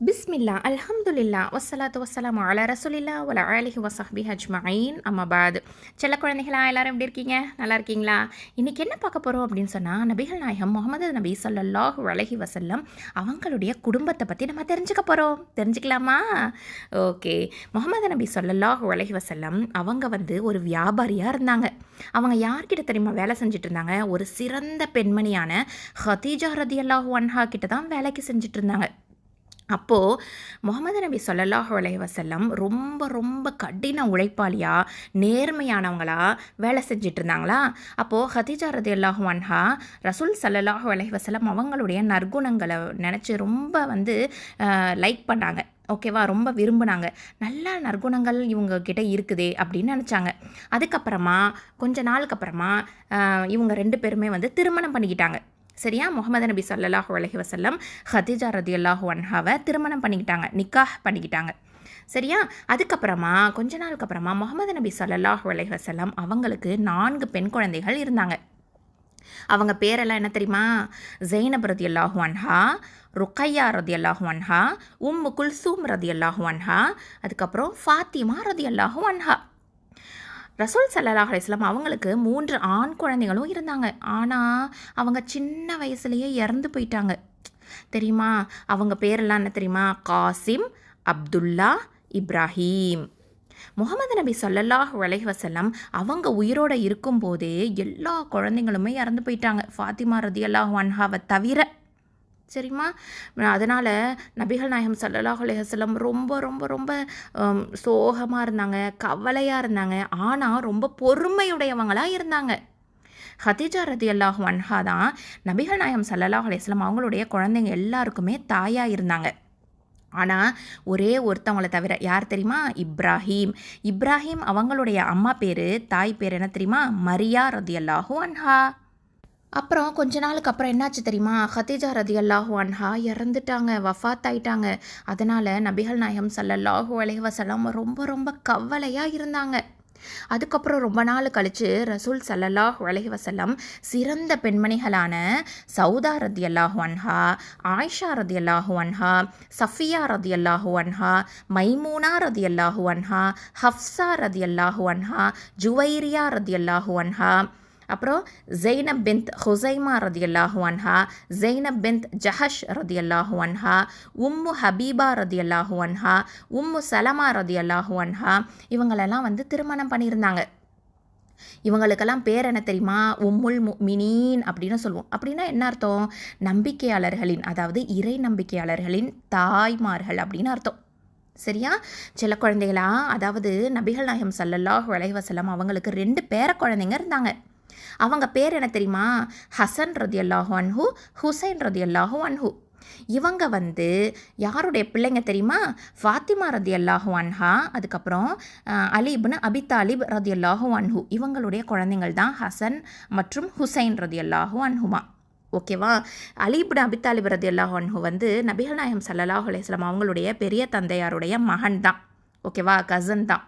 பிஸ்மில்லா அல்ஹம்துலில்லா வசலாத்து வசலாம் அலா ரசூலில்லா ஒல அலிஹி வசஹபி ஹஜ்மாயின் அம்மாபாத் செல்ல குழந்தைகளா எல்லாரும் எப்படி இருக்கீங்க? நல்லா இருக்கீங்களா? இன்றைக்கி என்ன பார்க்க போகிறோம் அப்படின்னு சொன்னால் நபிகள் நாயகம் முகமது நபி சொல்லல்லாஹு அலைஹி வசல்லம் அவங்களுடைய குடும்பத்தை பற்றி நம்ம தெரிஞ்சுக்க போகிறோம் தெரிஞ்சுக்கலாமா? ஓகே. முகமது நபி சொல்லல்லாஹு அலைஹி வசல்லம் அவங்க வந்து ஒரு வியாபாரியாக இருந்தாங்க. அவங்க யார்கிட்ட தெரியுமா வேலை செஞ்சுட்டு இருந்தாங்க? ஒரு சிறந்த பெண்மணியான ஹதீஜா ரதி ரதியல்லாஹு அன்ஹா கிட்ட தான் வேலைக்கு செஞ்சுட்டு இருந்தாங்க. அப்போது முகமது நபி சொல்லல்லாஹு வசல்லம் ரொம்ப ரொம்ப கடின உழைப்பாளியாக நேர்மையானவங்களா வேலை செஞ்சுட்டு இருந்தாங்களா அப்போது ஹதிஜா ரதி அல்லாஹு அன்ஹா ரசூல் சல்லல்லாஹு வசல்லம் அவங்களுடைய நற்குணங்களை நினச்சி ரொம்ப வந்து லைக் பண்ணாங்க. ஓகேவா ரொம்ப விரும்பினாங்க. நல்ல நற்குணங்கள் இவங்க கிட்ட இருக்குதே அப்படின்னு நினச்சாங்க. அதுக்கப்புறமா கொஞ்ச நாளுக்கு அப்புறமா இவங்க ரெண்டு பேருமே வந்து திருமணம் பண்ணிக்கிட்டாங்க. சரியா? முகமது நபி ஸல்லல்லாஹு அலைஹி ஹதிஜா ஹதீஜா ரதியல்லாஹு அன்ஹாவை திருமணம் பண்ணிக்கிட்டாங்க நிக்காஹ் பண்ணிக்கிட்டாங்க. சரியா? அதுக்கப்புறமா கொஞ்ச நாளுக்கு அப்புறமா முகமது நபி சல்லாஹூ அலஹி வசல்லம் அவங்களுக்கு நான்கு பெண் குழந்தைகள் இருந்தாங்க. அவங்க பேரெல்லாம் என்ன தெரியுமா? ஜெய்னப் ரதி அல்லாஹு அன்ஹா ருக்கையா ரதி அல்லாஹூ அன்ஹா உம்மு குல்சூம் ரதி அல்லாஹூ அன்ஹா அதுக்கப்புறம் ஃபாத்திமா ரதி அல்லாஹு அன்ஹா. ரசூல் சல்லல்லாஹு அலிஸ்லாம் அவங்களுக்கு மூன்று ஆண் குழந்தைகளும் இருந்தாங்க. ஆனால் அவங்க சின்ன வயசுலேயே இறந்து போயிட்டாங்க. தெரியுமா? அவங்க பேரெல்லாம் என்ன தெரியுமா? காசிம் அப்துல்லா இப்ராஹீம். முகமது நபி சொல்லல்லாஹ் அலைஹி அவங்க உயிரோட இருக்கும்போதே எல்லா குழந்தைங்களுமே இறந்து போயிட்டாங்க. ஃபாத்திமா ரதி அல்லாஹ் வன்ஹாவை தவிர சரிம்மா அதனால் நபிகள் நாயகம் ஸல்லல்லாஹு அலைஹி ரொம்ப ரொம்ப ரொம்ப சோகமாக இருந்தாங்க கவலையாக இருந்தாங்க. ஆனால் ரொம்ப பொறுமையுடையவங்களாக இருந்தாங்க. ஹதீஜா ரதி அல்லாஹு அன்ஹா தான் நபிகள் நாயகம் ஸல்லல்லாஹு அலைஹி அவங்களுடைய குழந்தைங்க எல்லாருக்குமே தாயாக இருந்தாங்க. ஆனால் ஒரே ஒருத்தவங்களை தவிர யார் தெரியுமா? இப்ராஹீம். இப்ராஹீம் அவங்களுடைய அம்மா பேர் தாய் பேர் என்ன தெரியுமா? மரியா ரதி அல்லாஹூ அன்ஹா. அப்புறம் கொஞ்ச நாளுக்கு அப்புறம் என்னாச்சு தெரியுமா? ஹதீஜா ரதி அல்லாஹூ அன்ஹா இறந்துட்டாங்க வஃபாத் ஆயிட்டாங்க அதனால் நபிகள் நாயகம் ஸல்லல்லாஹு அலைஹி ரொம்ப ரொம்ப கவலையாக இருந்தாங்க. அதுக்கப்புறம் ரொம்ப நாள் கழித்து ரசூல் சல்லல்லாஹ் அலைஹி சிறந்த பெண்மணிகளான சவுதா ரதி அல்லாஹு அன்ஹா ஆயிஷா ரதி அல்லாஹு அன்ஹா சஃபியா ரதி அல்லாஹு அன்ஹா மைமூனா ரதி அல்லாஹு அன்ஹா ஹஃப்ஸா ரதி அல்லாஹு அன்ஹா ஜுவைரியா ரதி அல்லாஹு அன்ஹா அப்புறம் ஜெய்னப் பிந்த் ஹுசைமா ரதியல்லாஹு அன்ஹா ஜெய்னப் பிந்த் ஜஹஷ் ரதியல்லாஹு அன்ஹா உம்மு ஹபீபா ரதியல்லாஹு அன்ஹா உம்மு சலமா ரதியல்லாஹு அன்ஹா இவங்களெல்லாம் வந்து திருமணம் பண்ணியிருந்தாங்க. இவங்களுக்கெல்லாம் பேர் என்ன தெரியுமா? உம்முல் மினீன் அப்படின்னு சொல்லுவோம். அப்படின்னா என்ன அர்த்தம்? நம்பிக்கையாளர்களின் அதாவது இறை நம்பிக்கையாளர்களின் தாய்மார்கள் அப்படின்னு அர்த்தம். சரியா? சில குழந்தைகளா அதாவது நபிகள் நாயகம் சல்லல்லாஹ் அலைஹி அவங்களுக்கு ரெண்டு பேர குழந்தைங்க இருந்தாங்க. அவங்க பேர் என்ன தெரியுமா? ஹசன் ரதியல்லாஹு அன்ஹு ஹுசைன் ரதியல்லாஹு அன்ஹு. இவங்க வந்து யாருடைய பிள்ளைங்க தெரியுமா? ஃபாத்திமா ரதி அல்லாஹூ அன்ஹா அதுக்கப்புறம் அலிப்னு அலி ரதி அபி அன்ஹு. இவங்களுடைய குழந்தைங்கள் தான் ஹசன் மற்றும் ஹுசைன் ரதியல்லாஹு அன்ஹுமா. ஓகேவா? அலிபின் அபித்தாலிப் ரதி அல்லாஹ் அன்ஹு வந்து நபிகள் நாயகம் சல்லாஹ் அலையம் அவங்களுடைய பெரிய தந்தையாருடைய மகன் தான். ஓகேவா? கசன் தான்.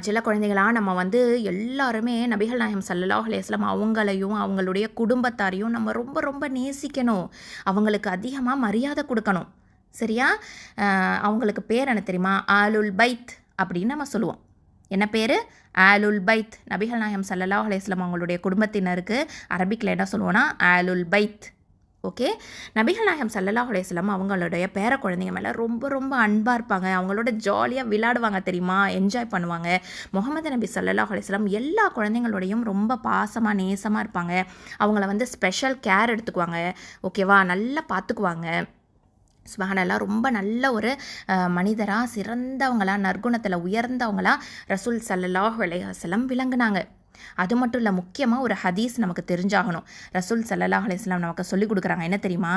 சில குழந்தைகளாக நம்ம வந்து எல்லாருமே நபிகள் நாயகம் சல்லாஹ் அலைஹி அவங்களையும் அவங்களுடைய குடும்பத்தாரையும் நம்ம ரொம்ப ரொம்ப நேசிக்கணும். அவங்களுக்கு அதிகமாக மரியாதை கொடுக்கணும். சரியா? அவங்களுக்கு பேர் என்ன தெரியுமா? ஆலுல் பைத் அப்படின்னு நம்ம சொல்லுவோம். என்ன பேர்? ஆலுல் பைத். நபிகள் நாயகம் ஸல்லல்லாஹு அலையம் அவங்களுடைய குடும்பத்தினருக்கு அரபிக்கில் என்ன சொல்லுவோன்னா ஆலுல் பைத். ஓகே நபிகள் நாயகம் சல்லல்லாஹ் அலையம் அவங்களுடைய பேர குழந்தைங்க மேலே ரொம்ப ரொம்ப அன்பாக இருப்பாங்க. அவங்களோட ஜாலியாக விளையாடுவாங்க தெரியுமா? என்ஜாய் பண்ணுவாங்க. முகமது நபி சல்லல்லாஹ் அலையம் எல்லா குழந்தைங்களோடையும் ரொம்ப பாசமாக நேசமாக இருப்பாங்க. அவங்கள வந்து ஸ்பெஷல் கேர் எடுத்துக்குவாங்க. ஓகேவா நல்லா பார்த்துக்குவாங்க சுபஹானல்லா ரொம்ப நல்ல ஒரு மனிதராக சிறந்தவங்களா நற்குணத்தில் உயர்ந்தவங்களா ரசூல் சல்லல்லாஹ் அலைஹி விளங்குனாங்க. அது மட்டும் இல்லை முக்கியமாக ஒரு ஹதீஸ் நமக்கு தெரிஞ்சாகணும். ரசூல் ஸல்லல்லாஹு அலிஸ்லாம் நமக்கு சொல்லிக் கொடுக்குறாங்க. என்ன தெரியுமா?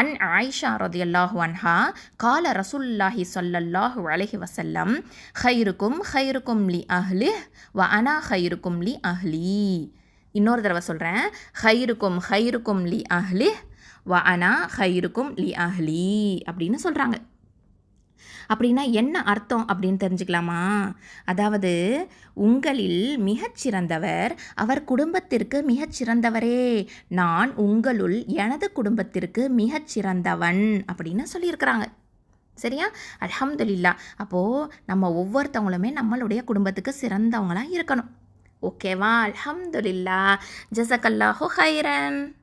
அன் ஆயிஷா ரதியல்லாஹு அன்ஹா கால ரசூல்லாஹி சொல்லல்லாஹு அலைஹி வசல்லம் ஹைருக்கும் ஹைருக்கும் லி அஹ்லி வ அனா ஹைருக்கும் லி அஹ்லி. இன்னொரு தடவை சொல்கிறேன் ஹைருக்கும் ஹைருக்கும் லி அஹ்லி வ அனா ஹைருக்கும் லி அஹ்லி அப்படின்னு சொல்கிறாங்க அப்படின்னா என்ன அர்த்தம் அப்படின்னு தெரிஞ்சுக்கலாமா? அதாவது உங்களில் மிகச்சிறந்தவர் அவர் குடும்பத்திற்கு மிகச்சிறந்தவரே. நான் உங்களுள் எனது குடும்பத்திற்கு மிகச்சிறந்தவன் அப்படின்னு சொல்லியிருக்கிறாங்க. சரியா? அல்ஹம்துலில்லா. அப்போது நம்ம ஒவ்வொருத்தவங்களுமே நம்மளுடைய குடும்பத்துக்கு சிறந்தவங்களாக இருக்கணும். ஓகேவா? அல்ஹம்துலில்லா. ஜசகல்லாஹு ஹைரன்.